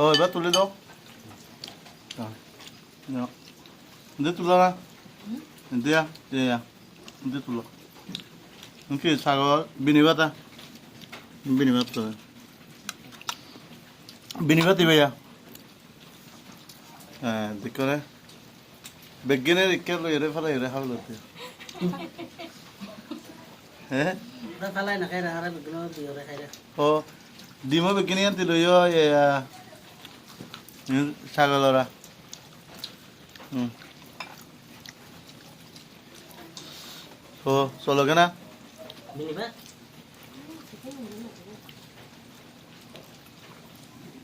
ও এবার তুলে দাও। হ্যাঁ। দে তুলো না। দিয়া দে তুলো। কি সাগর বিনিবাতা? বিনিবাত বিনিবাতি ভাইয়া। হ্যাঁ দেখরে বেগিনের ইকে এরে ফেলা এরে হ্যাঁ বিঘ্ন দিয়ে ও ডিমো বিকিনি আনতে লইও এয়া ছাগলরা হুম ও চলো কেনা মিনিবা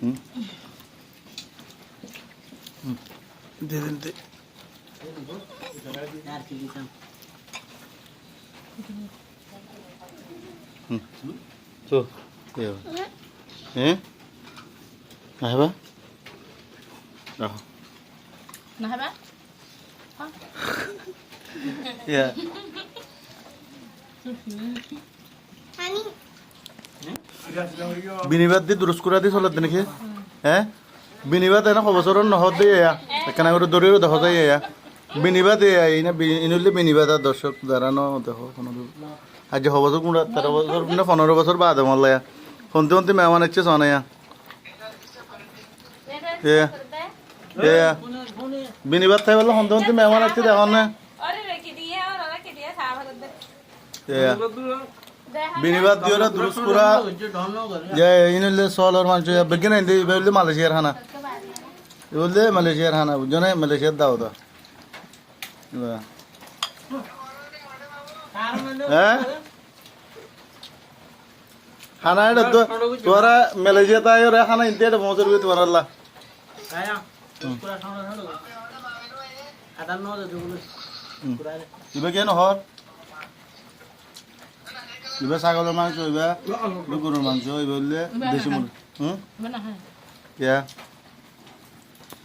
হুম হুম দে দিন দে আর কি দিতাম হুম তো হ্যাঁ রাখো? ইয়া বিনিবাদ দি দুরস্কুরা দি চলত নাকি হ্যাঁ বিনিবাদ এনে খবসৰৰ নহত দিয়ে একেনে করে দৌড়িও দেখা যায় এয়া বিনিবাদ এয়া ইনা ইনলে বিনিবাদ আর দর্শক যারা ন দেখো কোনো আজ হবছর কোনটা তেরো বছর না পনেরো বছর বাদ মল্লা শুনতে শুনতে মেহমান হচ্ছে এয়া বিনিবাদ থাই বলল শুনতে শুনতে মেহমান হচ্ছে দেখো না। বিনিবাদ দুরস্কুরা ধন্য করে যে ইনলে সলর মানুষ বললে মালয়েশিয়ার খানা। বললে মালয়েশিয়ার খানা বুঝছ না? মালয়েশিয়ার দাও তো হ্যাঁ? খানা এটা তো তোরা মালয়েশিয়া তাই ওরা খানা ইন্দি এটা তোমার আল্লাহ দুগুলো পুরা ইবে কেন হর? ইবে ছাগলের মাংস ইবে গরুর মাংস ইবে বললে দেশি মুরগি। হুম? কে